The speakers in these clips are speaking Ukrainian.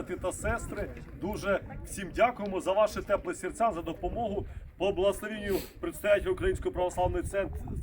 брати та сестри. Дуже всім дякуємо за ваші теплі серця, за допомогу. По благословенню предстоятеля Української православної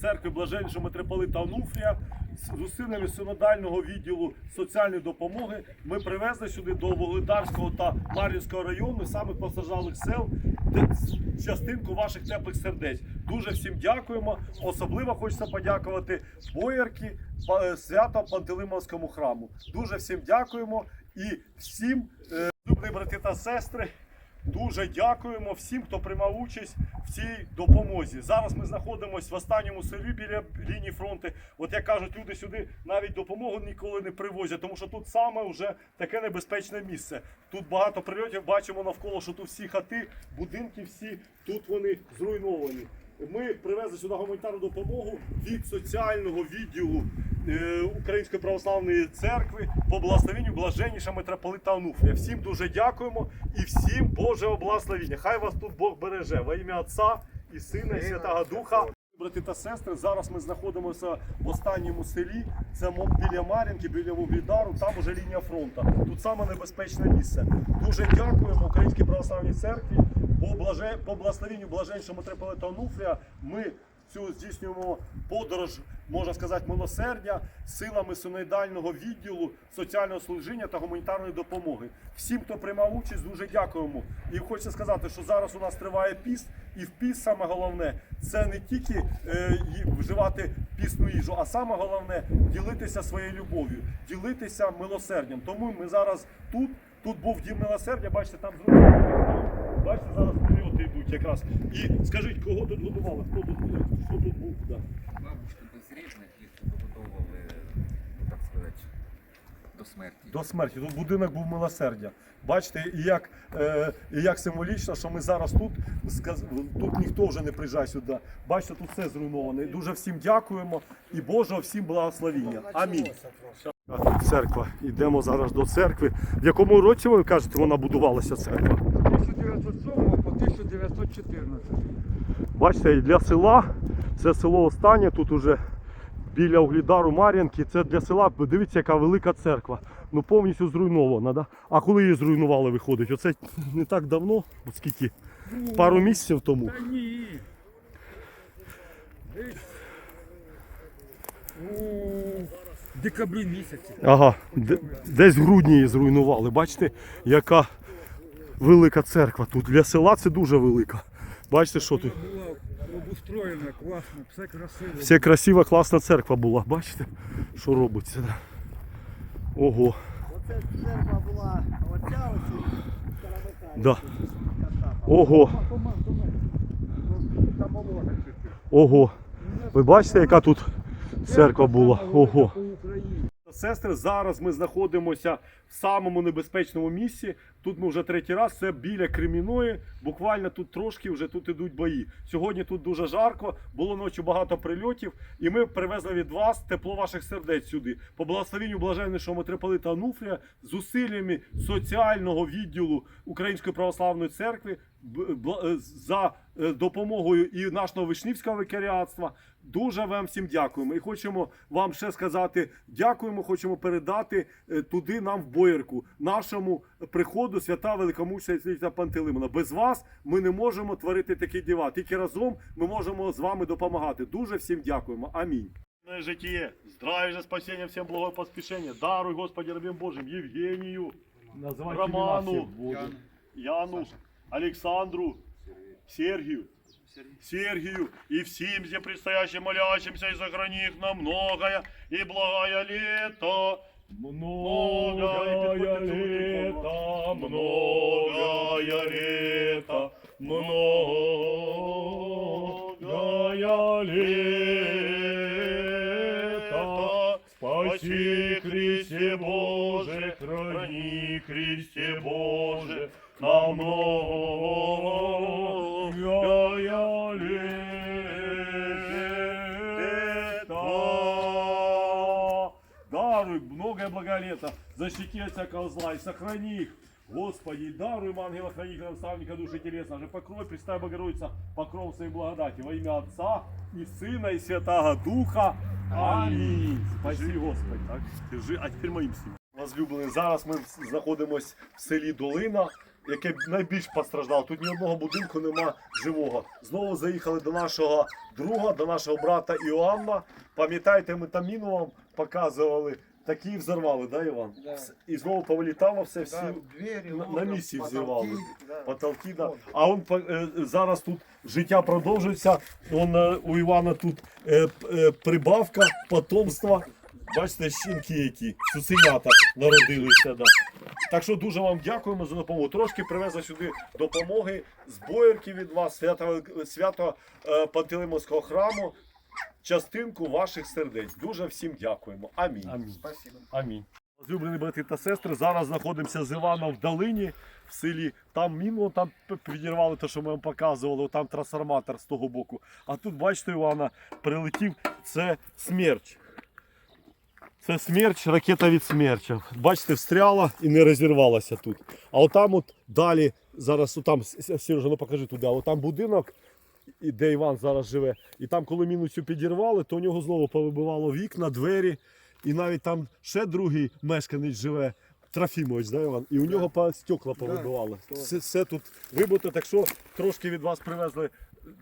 церкви блаженнішого митрополита Онуфрія з зусиллями синодального відділу соціальної допомоги ми привезли сюди до Вугледарського та Мар'їнського району самих постраждалих сел де- частинку ваших теплих сердець. Дуже всім дякуємо. Особливо хочеться подякувати Боярки Па- свято Пантелеймонському храму. Дуже всім дякуємо і всім, е, брати та сестри. Дуже дякуємо всім, хто приймав участь в цій допомозі. Зараз ми знаходимося в останньому селі біля лінії фронту. От як кажуть, люди сюди навіть допомогу ніколи не привозять, тому що тут саме вже таке небезпечне місце. Тут багато прильотів. Бачимо навколо, що тут всі хати, будинки, всі тут вони зруйновані. Ми привезли сюди гуманітарну допомогу від соціального відділу Української православної церкви по благословенню блаженніша митрополита Онуфрія. Всім дуже дякуємо і всім Божого благословення. Хай вас тут Бог береже во ім'я Отця і Сина і Святого Духа. Брати та сестри, зараз ми знаходимося в останньому селі. Це біля Мар'їнки, біля Вугледару, там уже лінія фронту. Тут саме небезпечне місце. Дуже дякуємо Українській православній церкві. По, благословенню блаженшого митрополита Онуфрія ми цю здійснюємо подорож, можна сказати, милосердя силами синоїдального відділу соціального служіння та гуманітарної допомоги. Всім, хто приймав участь, дуже дякуємо. І хочеться сказати, що зараз у нас триває піст, і в піст саме головне це не тільки е, вживати пісну їжу, а саме головне ділитися своєю любов'ю, ділитися милосердям. Тому ми зараз тут. Тут був дім милосердя, бачите, там зробили. Бачите, зараз прильоти йдуть якраз. І скажіть, кого тут годували? Хто тут, хто тут був? Да. Бабушки безрідних їх вибудовували, ну, так сказати, до смерті. До смерті. Тут будинок був милосердя. Бачите, і як, е, і як символічно, що ми зараз тут, сказ- тут ніхто вже не приїжджає сюди. Бачите, тут все зруйноване. Дуже всім дякуємо і Божого всім благословіння. Амінь. А тут церква. Йдемо зараз до церкви. В якому році ви кажете, вона будувалася церква? 1907 по 1914. Бачите, для села це село останнє, тут уже біля Углідару Мар'янки. Це для села, дивіться, яка велика церква. Ну повністю зруйнована. Да? А коли її зруйнували, виходить? Оце не так давно, от скільки? Пару місяців тому. Та ні. Десь у декабрі місяці. Ага, де- десь в грудні її зруйнували. Бачите, яка велика церква тут. Для села це дуже велика. Бачите, що тут? Була обустроєна, класно, все красиво. Все красива, класна церква була. Бачите, що робиться? Ого. Оце церква була оця ось. Да. Ого. Ого. Ви бачите, яка тут церква була? Ого. Сестри, зараз ми знаходимося самому небезпечному місці. Тут ми вже третій раз. Це біля Креміної. Буквально тут трошки вже тут ідуть бої. Сьогодні тут дуже жарко, було ночі багато прильотів, і ми привезли від вас тепло ваших сердець сюди. По благословенню блаженнішого митрополита Ануфрія з усиллями соціального відділу Української православної церкви е, за е, допомогою і нашого вишнівського викаріатства. Дуже вам всім дякуємо. І хочемо вам ще сказати дякуємо. Хочемо передати е, туди нам в Боярку, нашому приходу свята великомучениця Пантелеймона. Без вас ми не можемо творити такі діла. Тільки разом ми можемо з вами допомагати. Дуже всім дякуємо. Амінь. Житіє, здравия же спасіння, всім благое поспішення. Даруй, Господи, рабим Божим, Євгенію, Роману, Яну, Александру, Сергію, Сергію и всем здесь предстоящим молящимся и сохрани их на многое и благое лето. Многое лето, многое лето, многое лето. Спаси, Христе Боже, храни, Христе Боже, на многое Многое благолето, защити от всякого зла и сохрани их. Господи, даруй им ангела хранителя, наставника души телеса, же покрой, Пресвятая Богородица, покров своей благодати во имя Отца и Сына и Святого Духа. Аминь. Спаси, Господи. Так, держи, а теперь моим силам. Возлюблені, зараз ми знаходимося в селі Долина, яке найбільш постраждало. Тут ні одного будинку нема живого. Знову заїхали до нашого друга, до нашого брата Іоанна. Пам'ятаєте, ми там міну вам показували. Такі взорвали, да, Іван? Да. І знову повилітало все, всі Да, двері, на, на місці потолки, взірвали. да. Потолки, да. А он е, зараз тут життя продовжується. Он, е, у Івана тут е, е, прибавка, потомства. Бачите, щінки які, цуценята народилися. Да. Так що дуже вам дякуємо за допомогу. Трошки привезли сюди допомоги з боярки від вас, свято, свято е, Пантелеймонського храму, частинку ваших сердець. Дуже всім дякуємо. Амінь. Амінь. Спасибо. Амінь. Возлюблені брати та сестри, зараз знаходимося з Іваном в долині в селі. Там міну там підірвали те, що ми вам показували, там трансформатор з того боку. А тут, бачите, Івана, прилетів це смерч. Це смерч, ракета від смерча. Бачите, встряла і не розірвалася тут. А отам от далі, зараз отам, Сережа, ну покажи туди, а отам будинок, і де Іван зараз живе. І там, коли міну цю підірвали, то у нього знову повибивало вікна, двері. І навіть там ще другий мешканець живе, Трофімович, да, Іван? І у нього по стекла повибивало. Все, все тут вибито, так що трошки від вас привезли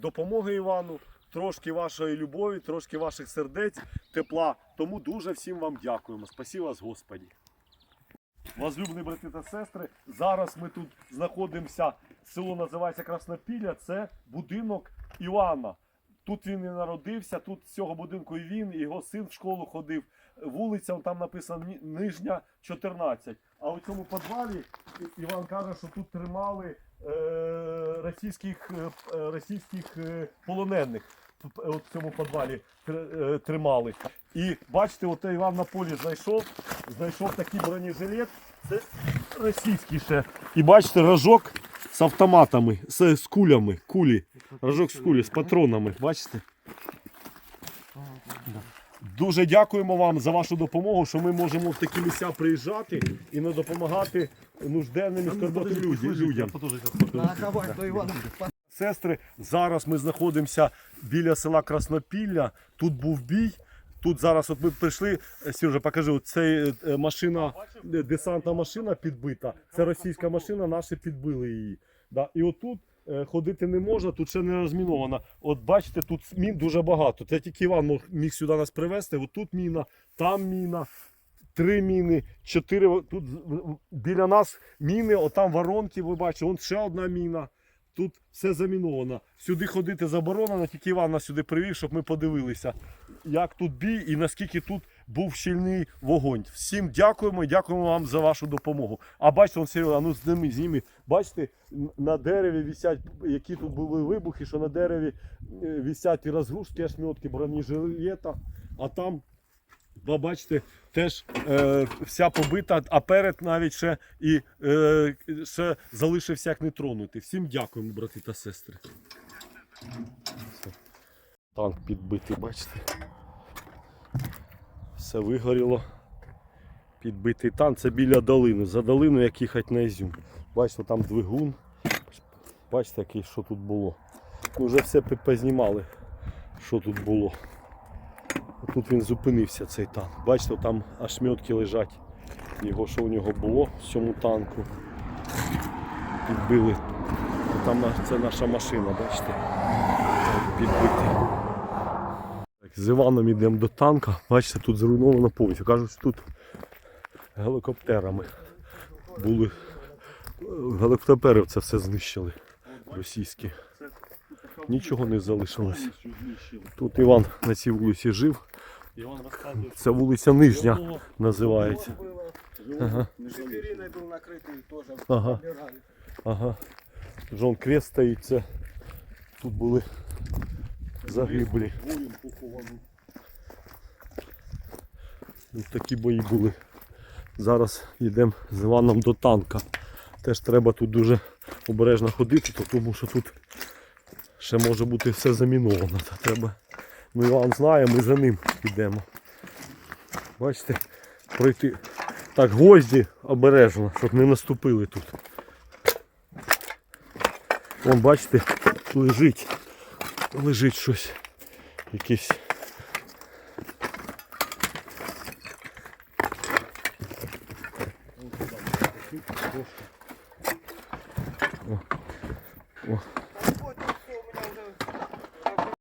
допомоги Івану, трошки вашої любові, трошки ваших сердець, тепла. Тому дуже всім вам дякуємо. Спасі вас, Господі. Возлюблені брати та сестри, зараз ми тут знаходимося. Село називається Краснопілля, це будинок Івана. Тут він і народився, тут з цього будинку і він, і його син в школу ходив. Вулиця, там написано Нижня 14. А у цьому підвалі Іван каже, що тут тримали е, російських, е, е, російських е, полонених. П- От в цьому підвалі тр- е, тримали. І бачите, от Іван на полі знайшов, знайшов такий бронежилет. Це російський ще. І бачите, рожок з автоматами, з, з кулями, кулі. Рожок з кулі, з патронами. Бачите? Дуже дякуємо вам за вашу допомогу, що ми можемо в такі місця приїжджати і не допомагати нужденним і скорботним людям. Сестри, зараз ми знаходимося біля села Краснопілля. Тут був бій. Тут зараз от ми прийшли, е, Сережа, покажи, це е, машина, е, десантна машина підбита. Це російська машина, наші підбили її. Да. І отут ходити не можна, тут ще не розміновано. От бачите, тут мін дуже багато. Це тільки Іван міг сюди нас привезти. От тут міна, там міна. Три міни, чотири. Тут біля нас міни, отам воронки, ви бачите, вон ще одна міна. Тут все заміновано. Сюди ходити заборонено, тільки Іван нас сюди привів, щоб ми подивилися, як тут бій і наскільки тут був щільний вогонь. Всім дякуємо і дякуємо вам за вашу допомогу. А бачите, он Серега, ну зніми, зніми. Бачите, на дереві висять, які тут були вибухи, що на дереві е, висять і розгрузки, ошметки бронежилета, а там ви бачите, теж е, вся побита, а перед навіть ще і е, ще залишився як не тронутий. Всім дякуємо, брати та сестри. Танк підбитий, бачите. Все вигоріло. Підбитий танк, це біля долини. За долину як їхати на Ізюм. Бачите, там двигун. Бачите, який, що тут було. Ми вже все познімали, що тут було. Тут він зупинився цей танк. Бачите, там ошметки лежать. Його, що у нього було в цьому танку. Підбили. Там це наша машина, бачите. Підбитий. Так, з Іваном йдемо до танка. Бачите, тут зруйновано повністю. Кажуть, що тут гелікоптерами були. Гелікоптери це все знищили. Російські. Нічого не залишилось. Тут Іван на цій вулиці жив. Іван розказує, Це вулиця Нижня що називається. Ага. Шифериной был накрытый тоже. Ага. Собирали. Ага. Жон крест стоїть. Це тут були загиблі. Ось такі бої були. Зараз йдемо з Іваном до танка. Теж треба тут дуже обережно ходити, тому що тут ще може бути все заміновано. Треба. Ну Іван знає, ми за ним йдемо. Бачите, пройти. Так, гвозді обережно, щоб не наступили тут. Вон, бачите, лежить. Лежить щось. Якесь.